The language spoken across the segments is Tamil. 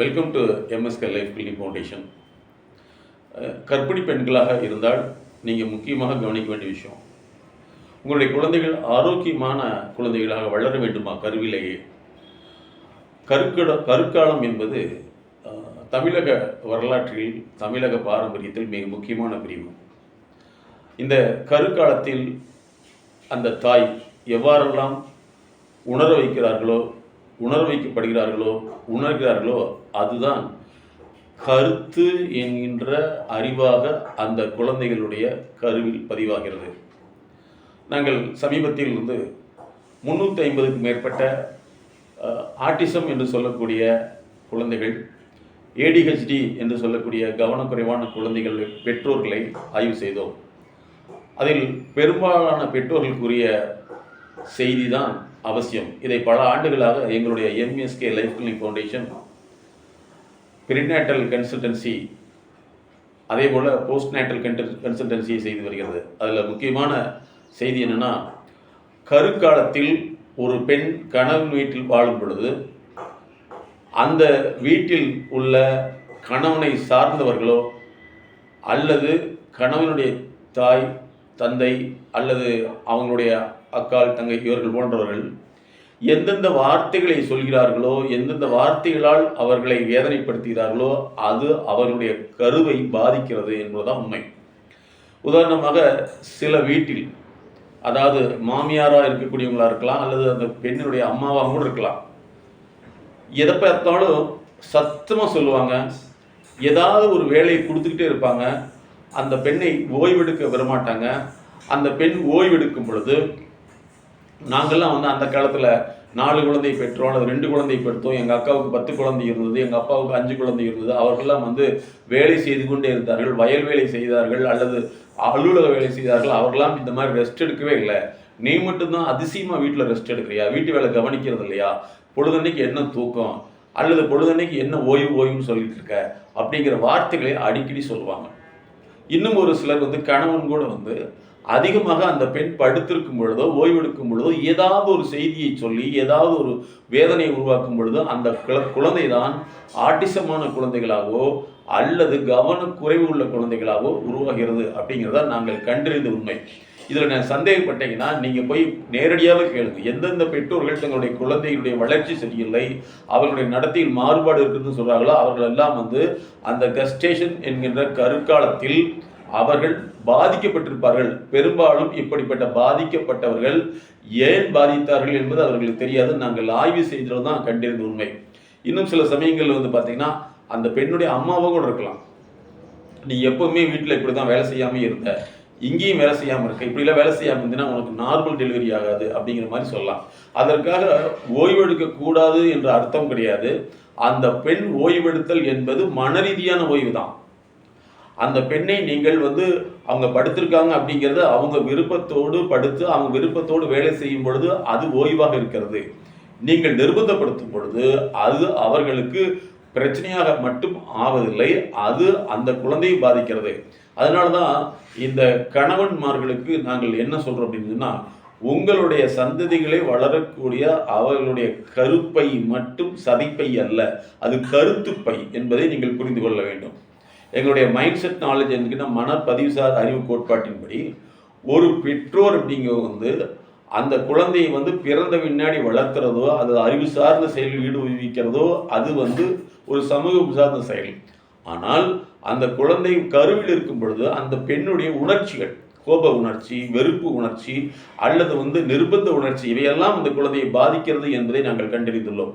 Welcome to MSK life clinic foundation கர்ப்பிணி பெண்களாக இருந்தால் நீங்கள் முக்கியமாக கவனிக்க வேண்டிய விஷயம். உங்களுடைய குழந்தைகள் ஆரோக்கியமான குழந்தைகளாக வளர வேண்டுமா? கருவிலேயே. கருக்கட கருக்காலம் என்பது தமிழக வரலாற்றில் தமிழக பாரம்பரியத்தில் மிக முக்கியமான பிரிவு. இந்த கருக்காலத்தில் அந்த தாய் எவ்வாறெல்லாம் உணர வைக்கிறார்களோ உணர வைக்கப்படுகிறார்களோ உணர்கிறார்களோ அதுதான் கருத்து என்கின்ற அறிவாக அந்த குழந்தைகளுடைய கருவில் பதிவாகிறது. நாங்கள் சமீபத்தில் இருந்து முந்நூற்றி ஐம்பதுக்கு மேற்பட்ட ஆட்டிசம் என்று சொல்லக்கூடிய குழந்தைகள் ஏடிஹெச்டி என்று சொல்லக்கூடிய கவனக்குறைவான குழந்தைகள் பெற்றோர்களை ஆய்வு செய்தோம். அதில் பெரும்பாலான பெற்றோர்களுக்குரிய செய்தி தான் அவசியம். இதை பல ஆண்டுகளாக எங்களுடைய MSK life clinic foundation prenatal consultancy அதே போல் போஸ்ட் நேட்டல் கன்சல்டன்சியை செய்து வருகிறது. அதில் முக்கியமான செய்தி என்னென்னா கருக்காலத்தில் ஒரு பெண் கணவன் வீட்டில் வாழும் பொழுது அந்த வீட்டில் உள்ள கணவனை சார்ந்தவர்களோ அல்லது கணவனுடைய தாய் தந்தை அல்லது அவங்களுடைய அக்கால் தங்கை இவர்கள் போன்றவர்கள் எந்தெந்த வார்த்தைகளை சொல்கிறார்களோ எந்தெந்த வார்த்தைகளால் அவர்களை வேதனைப்படுத்துகிறார்களோ அது அவர்களுடைய கருவை பாதிக்கிறது என்பதுதான் உண்மை. உதாரணமாக சில வீட்டில் அதாவது மாமியாராக இருக்கக்கூடியவங்களா இருக்கலாம் அல்லது அந்த பெண்ணினுடைய அம்மாவாக கூட இருக்கலாம். எதை பார்த்தாலும் சத்தமாக சொல்லுவாங்க. ஏதாவது ஒரு வேலையை கொடுத்துக்கிட்டே இருப்பாங்க. அந்த பெண்ணை ஓய்வெடுக்க விடமாட்டாங்க. அந்த பெண் ஓய்வெடுக்கும் பொழுது நாங்கள்லாம் வந்து அந்த காலத்தில் நாலு குழந்தை பெற்றோம் அல்லது ரெண்டு குழந்தை பெற்றோம். எங்கள் அக்காவுக்கு பத்து குழந்தை இருந்தது எங்கள் அப்பாவுக்கு அஞ்சு குழந்தை இருந்தது. அவர்கள்லாம் வந்து வேலை செய்து கொண்டே இருந்தார்கள் வயல் வேலை செய்தார்கள் அல்லது அலுவலக வேலை செய்தார்கள். அவர்களாம் இந்த மாதிரி ரெஸ்ட் எடுக்கவே இல்லை. நீ மட்டும்தான் அதிசயமாக வீட்டில் ரெஸ்ட் எடுக்கிறியா? வீட்டு வேலை கவனிக்கிறது இல்லையா? பொழுதன்னைக்கு என்ன தூக்கம்? அல்லது பொழுதன்னைக்கு என்ன ஓய்வு ஓய்வுன்னு சொல்லிட்டு இருக்க? அப்படிங்கிற வார்த்தைகளை அடிக்கடி சொல்லுவாங்க. இன்னும் ஒரு சிலர் வந்து கணவன் கூட வந்து அதிகமாக அந்த பெண் படுத்திருக்கும் பொழுதோ ஓய்வெடுக்கும் பொழுதோ ஏதாவது ஒரு செய்தியை சொல்லி ஏதாவது ஒரு வேதனையை உருவாக்கும் பொழுதோ அந்த குழந்தை தான் ஆட்டிசமான குழந்தைகளாகவோ அல்லது கவனக்குறைவு உள்ள குழந்தைகளாகவோ உருவாகிறது அப்படிங்கிறத நாங்கள் கண்டறிந்த உண்மை. இதில் நான் சந்தேகப்பட்டீங்கன்னா நீங்கள் போய் நேரடியாக கேளுங்க. எந்தெந்த பெற்றோர்கள் தங்களுடைய குழந்தைகளுடைய வளர்ச்சி சரியில்லை அவர்களுடைய நடத்தையில் மாறுபாடு இருக்குதுன்னு சொல்கிறாங்களோ அவர்கள் எல்லாம் வந்து அந்த கஸ்டேஷன் என்கின்ற கருக்காலத்தில் அவர்கள் பாதிக்கப்பட்டிருப்பார்கள். பெரும்பாலும் இப்படிப்பட்ட பாதிக்கப்பட்டவர்கள் ஏன் பாதித்தார்கள் என்பது அவர்களுக்கு தெரியாது. நாங்கள் ஆய்வு செய்தது தான் கண்டிருந்த உண்மை. இன்னும் சில சமயங்களில் வந்து பார்த்தீங்கன்னா அந்த பெண்ணுடைய அம்மாவும் கூட இருக்கலாம். நீ எப்பவுமே வீட்டில் இப்படி தான் வேலை செய்யாமல் இருந்த. இங்கேயும் வேலை செய்யாமல் இருக்க. இப்படிலாம் வேலை செய்யாமல் இருந்தீங்கன்னா உனக்கு நார்மல் டெலிவரி ஆகாது அப்படிங்கிற மாதிரி சொல்லலாம். அதற்காக ஓய்வெடுக்க கூடாது என்ற அர்த்தம் கிடையாது. அந்த பெண் ஓய்வெடுத்தல் என்பது மன ரீதியான ஓய்வு தான். அந்த பெண்ணை நீங்கள் வந்து அவங்க படுத்திருக்காங்க அப்படிங்கிறது அவங்க விருப்பத்தோடு படுத்து அவங்க விருப்பத்தோடு வேலை செய்யும் பொழுது அது ஓய்வாக இருக்கிறது. நீங்கள் நிர்பந்தப்படுத்தும் பொழுது அது அவர்களுக்கு பிரச்சனையாக மட்டும் ஆவதில்லை அது அந்த குழந்தையை பாதிக்கிறது. அதனால தான் இந்த கணவன்மார்களுக்கு நாங்கள் என்ன சொல்கிறோம் அப்படின்னு சொன்னால் உங்களுடைய சந்ததிகளை வளரக்கூடிய அவர்களுடைய கருப்பை மட்டும் சதைப்பை அல்ல அது கருத்துப்பை என்பதை நீங்கள் புரிந்து கொள்ள வேண்டும். எங்களுடைய மைண்ட் செட் நாலேஜ் என்னன்னா மனப்பதிவுசார் அறிவு கோட்பாட்டின்படி ஒரு பெற்றோர் அப்படிங்கிறவங்க வந்து அந்த குழந்தையை வந்து பிறந்த பின்னாடி வளர்க்குறதோ அது அறிவு சார்ந்த செயலில் ஈடுபடுவிக்கிறதோ அது வந்து ஒரு சமூகம் சார்ந்த செயல். ஆனால் அந்த குழந்தை கருவில் இருக்கும் பொழுது அந்த பெண்ணுடைய உணர்ச்சிகள் கோப உணர்ச்சி வெறுப்பு உணர்ச்சி அல்லது வந்து நிர்பந்த உணர்ச்சி இவையெல்லாம் அந்த குழந்தையை பாதிக்கிறது என்பதை நாங்கள் கண்டறிந்துள்ளோம்.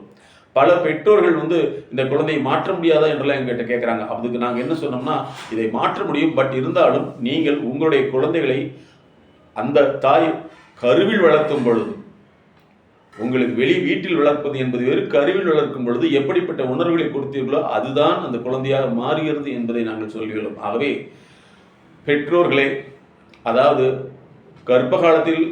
பல பெற்றோர்கள் வந்து இந்த குழந்தையை மாற்ற முடியாதா என்றெல்லாம் எங்கிட்ட கேட்குறாங்க அதுக்கு நாங்கள் என்ன சொன்னோம்னா இதை மாற்ற முடியும். பட் இருந்தாலும் நீங்கள் உங்களுடைய குழந்தைகளை அந்த தாய் கருவில் வளர்த்தும் பொழுது உங்களுக்கு வெளி வீட்டில் வளர்ப்பது என்பது வேறு கருவில் வளர்க்கும் பொழுது எப்படிப்பட்ட உணர்வுகளை கொடுத்தீர்களோ அதுதான் அந்த குழந்தையாக மாறுகிறது என்பதை நாங்கள் சொல்கிறோம். ஆகவே பெற்றோர்களே அதாவது கர்ப்ப காலத்தில்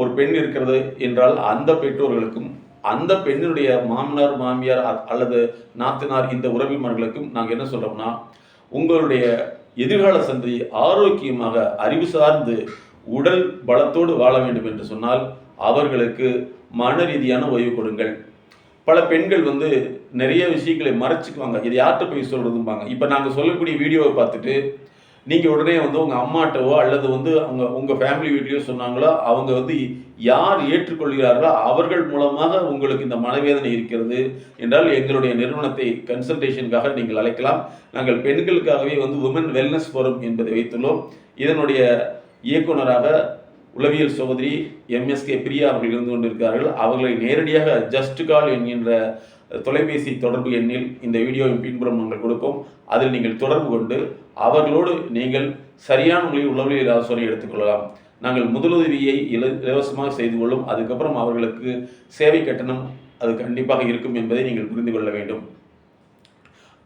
ஒரு பெண் இருக்கிறது என்றால் அந்த பெற்றோர்களுக்கும் அந்த பெண்ணினுடைய மாமனார் மாமியார் அல்லது நாத்தனார் இந்த உறவினர்களுக்கும் நாங்கள் என்ன சொல்கிறோம்னா உங்களுடைய எதிர்கால சந்ததி ஆரோக்கியமாக அறிவு சார்ந்து உடல் பலத்தோடு வாழ வேண்டும் என்று சொன்னால் அவர்களுக்கு மன ரீதியான ஓய்வு கொடுங்கள். பல பெண்கள் வந்து நிறைய விஷயங்களை மறைச்சிக்குவாங்க. இதை யார்கிட்ட போய் சொல்கிறதும்பாங்க இப்போ நாங்கள் சொல்லக்கூடிய வீடியோவை பார்த்துட்டு நீங்கள் உடனே வந்து உங்கள் அம்மாட்டவோ அல்லது வந்து அவங்க உங்கள் ஃபேமிலி வீட்லேயோ சொன்னாங்களோ அவங்க வந்து யார் ஏற்றுக்கொள்கிறார்களோ அவர்கள் மூலமாக உங்களுக்கு இந்த மனவேதனை இருக்கிறது என்றால் எங்களுடைய நிறுவனத்தை கன்சல்டேஷனுக்காக நீங்கள் அழைக்கலாம். நாங்கள் பெண்களுக்காகவே வந்து உமன் வெல்னஸ் ஃபோரம் என்பதை வைத்துள்ளோம். இதனுடைய இயக்குனராக உளவியல் சகோதரி எம்எஸ்கே பிரியா அவர்கள் இருந்து கொண்டிருக்கிறார்கள். அவர்களை நேரடியாக ஜஸ்ட் கால் என்கின்ற தொலைபேசி தொடர்பு எண்ணில் இந்த வீடியோவின் பின்புறம் நாங்கள் கொடுப்போம். அதில் நீங்கள் தொடர்பு கொண்டு அவர்களோடு நீங்கள் சரியான முறையில் உளவியல் ஆலோசனை எடுத்துக்கொள்ளலாம் நாங்கள் முதலுதவியை இல இலவசமாக செய்து கொள்ளும். அதுக்கப்புறம் அவர்களுக்கு சேவை கட்டணம் அது கண்டிப்பாக இருக்கும் என்பதை நீங்கள் புரிந்து கொள்ள வேண்டும்.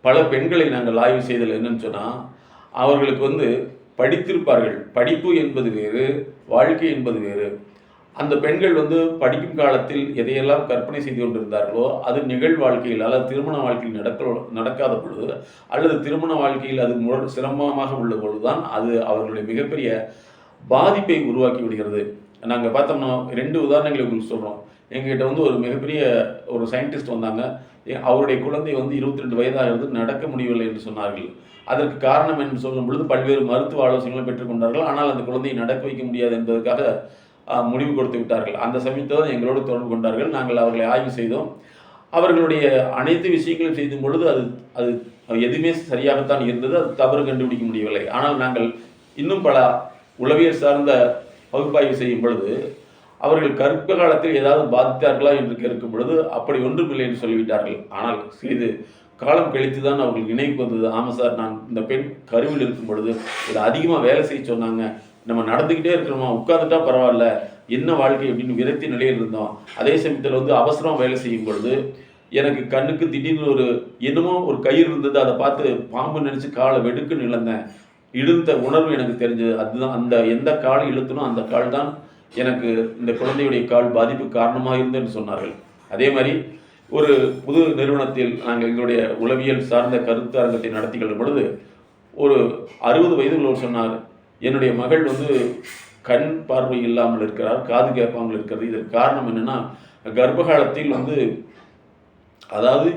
பல பெண்களை நாங்கள் ஆய்வு செய்தல் என்னன்னு சொன்னால் அவர்களுக்கு வந்து படித்திருப்பார்கள். படிப்பு என்பது வேறு வாழ்க்கை என்பது வேறு. அந்த பெண்கள் வந்து படிக்கும் காலத்தில் எதையெல்லாம் கற்பனை செய்து கொண்டிருந்தார்களோ அது நிகழ் வாழ்க்கையில் அல்லது திருமண வாழ்க்கையில் நடக்க நடக்காத பொழுது அல்லது திருமண வாழ்க்கையில் அது முர சிரமமாக உள்ள பொழுதுதான் அது அவர்களுடைய மிகப்பெரிய பாதிப்பை உருவாக்கி விடுகிறது. நாங்கள் பார்த்தோம்னா ரெண்டு உதாரணங்களை உங்களுக்கு சொல்கிறோம் எங்ககிட்ட வந்து ஒரு மிகப்பெரிய ஒரு சயின்டிஸ்ட் வந்தாங்க. எ- அவருடைய குழந்தை வந்து இருபத்தி ரெண்டு வயதாகிறது நடக்க முடியவில்லை என்று சொன்னார்கள். அதற்கு காரணம் என்று சொல்லும் பொழுது பல்வேறு மருத்துவ ஆலோசனைகளை பெற்றுக்கொண்டார்கள் ஆனால் அந்த குழந்தையை நடக்க வைக்க முடியாது என்பதற்காக முடிவு கொடுத்து விட்டார்கள். அந்த சமயத்தில் எங்களோடு தொடர்பு கொண்டார்கள். நாங்கள் அவர்களை ஆய்வு செய்தோம். அவர்களுடைய அனைத்து விஷயங்களும் செய்யும் பொழுது அது அது எதுவுமே சரியாகத்தான் இருந்தது. அது தவறு கண்டுபிடிக்க முடியவில்லை. ஆனால் நாங்கள் இன்னும் பல உளவியல் சார்ந்த பகுப்பாய்வு செய்யும் பொழுது அவர்கள் கற்ப காலத்தில் ஏதாவது பாதித்தார்களா என்று கேட்கும் பொழுது அப்படி ஒன்றுமில்லை என்று சொல்லிவிட்டார்கள். ஆனால் சிறிது காலம் கழித்து தான் அவர்கள் நினைவுக்கு வந்தது. ஆமாம் சார் நான் இந்த பெண் கருவில் இருக்கும் பொழுது இதை அதிகமாக வேலை செய்ய சொன்னாங்க. நம்ம நடந்துக்கிட்டே இருக்கிறோமா? உட்காந்துட்டா பரவாயில்ல. என்ன வாழ்க்கை அப்படின்னு விரக்தி நிலையில் இருந்தோம். அதே சமயத்தில் வந்து அவசரம் வேலை செய்யும் பொழுது எனக்கு கண்ணுக்கு திடீர்னு ஒரு என்னமோ ஒரு கயிறு இருந்தது. அதை பார்த்து பாம்பு நினச்சி காலை வெடுக்குன்னு இழந்தேன். இழுத்த உணர்வு எனக்கு தெரிஞ்சது. அதுதான் அந்த எந்த கால் இழுத்தனோ அந்த கால் தான் எனக்கு இந்த குழந்தையுடைய கால் பாதிப்பு காரணமாக இருந்ததுன்னு சொன்னார்கள். அதே மாதிரி ஒரு புது நிறுவனத்தில் நாங்கள் எங்களுடைய உளவியல் சார்ந்த கருத்து அரங்கத்தை நடத்தி கொள்ளும் பொழுது ஒரு அறுபது வயது உள்ளவர் சொன்னார் என்னுடைய மகள் வந்து கண் பார்வை இல்லாமல் இருக்கிறார் காது கேட்பாமல் இருக்கிறது. இதற்கு காரணம் என்னென்னா கர்ப்பகாலத்தில் வந்து அதாவது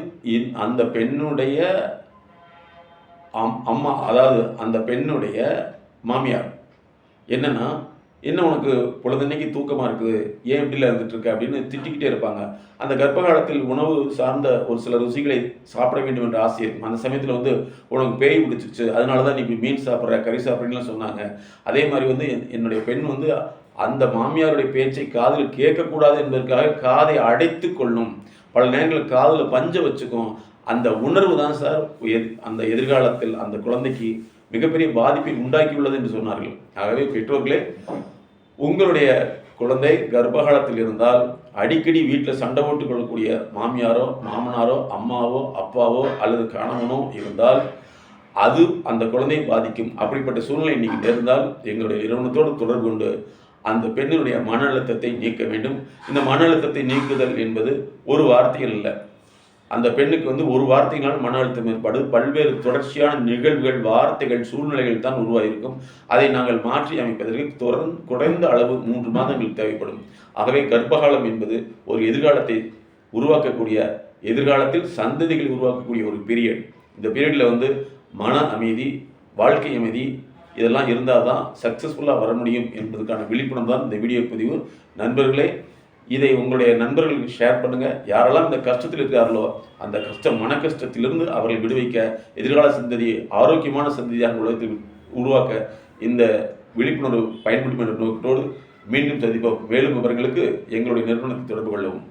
அந்த பெண்ணுடைய அம் அம்மா அதாவது அந்த பெண்ணுடைய மாமியார். என்னென்னா என்ன உனக்கு பொழுதன்னைக்கு தூக்கமாக இருக்குது? ஏன் இப்படிலாம் இருந்துட்டு இருக்க? அப்படின்னு திட்டிக்கிட்டே இருப்பாங்க. அந்த கர்ப்ப காலத்தில் உணவு சார்ந்த ஒரு சில ருசிகளை சாப்பிட வேண்டும் என்ற ஆசை இருக்கும். அந்த சமயத்தில் வந்து உனக்கு பேய் பிடிச்சிருச்சு. அதனால தான் நீ இப்படி மீன் சாப்பிட்ற கறி சாப்பிட்றீங்களாம் சொன்னாங்க. அதே மாதிரி வந்து என்- என்னுடைய பெண் வந்து அந்த மாமியாருடைய பேச்சை காதில் கேட்கக்கூடாது என்பதற்காக காதை அடைத்து கொள்ளும். பல நேரங்களில் காதில் பஞ்ச வச்சுக்கும். அந்த உணர்வு தான் சார் அந்த எதிர்காலத்தில் அந்த குழந்தைக்கு மிகப்பெரிய பாதிப்பை உண்டாக்கியுள்ளது என்று சொன்னார்கள். ஆகவே பெற்றோர்களே உங்களுடைய குழந்தை கர்ப்பகாலத்தில் இருந்தால் அடிக்கடி வீட்டில் சண்டை போட்டுக் கொள்ளக்கூடிய மாமியாரோ மாமனாரோ அம்மாவோ அப்பாவோ அல்லது கணவனோ இருந்தால் அது அந்த குழந்தையை பாதிக்கும். அப்படிப்பட்ட சூழ்நிலை இன்றைக்கி நேர்ந்தால் எங்களுடைய நிறுவனத்தோடு தொடர்பு கொண்டு அந்த பெண்ணினுடைய மன அழுத்தத்தை நீக்க வேண்டும். இந்த மன அழுத்தத்தை நீக்குதல் என்பது ஒரு வார்த்தையில் இல்லை. அந்த பெண்ணுக்கு வந்து ஒரு வார்த்தையினால் மன அழுத்தம் ஏற்பாடு. பல்வேறு தொடர்ச்சியான நிகழ்வுகள் வார்த்தைகள் சூழ்நிலைகள் தான் உருவாகியிருக்கும். அதை நாங்கள் மாற்றி அமைப்பதற்கு தொடர்ந்து குறைந்த அளவு மூன்று மாதங்கள் தேவைப்படும். ஆகவே கர்ப்பகாலம் என்பது ஒரு எதிர்காலத்தை உருவாக்கக்கூடிய எதிர்காலத்தில் சந்ததிகளை உருவாக்கக்கூடிய ஒரு பீரியட் இந்த பீரியடில் வந்து மன அமைதி வாழ்க்கை அமைதி இதெல்லாம் இருந்தால் தான் சக்ஸஸ்ஃபுல்லாக வர முடியும் என்பதற்கான விழிப்புணர்வு தான் இந்த வீடியோ பதிவு. நண்பர்களே இதை உங்களுடைய நண்பர்களுக்கு ஷேர் பண்ணுங்கள் யாரெல்லாம் இந்த கஷ்டத்தில் இருக்கிறார்களோ அந்த கஷ்டம் மன கஷ்டத்திலிருந்து அவர்களை விடுவிக்க எதிர்கால சந்ததியை ஆரோக்கியமான சந்ததியாக உலகத்தில் உருவாக்க இந்த விழிப்புணர்வு பயன்படுத்தும் என்ற நோக்கத்தோடு மீண்டும் சந்திப்போம். மேலும் விவரங்களுக்கு எங்களுடைய நிறுவனத்தை தொடர்பு கொள்ளவும்.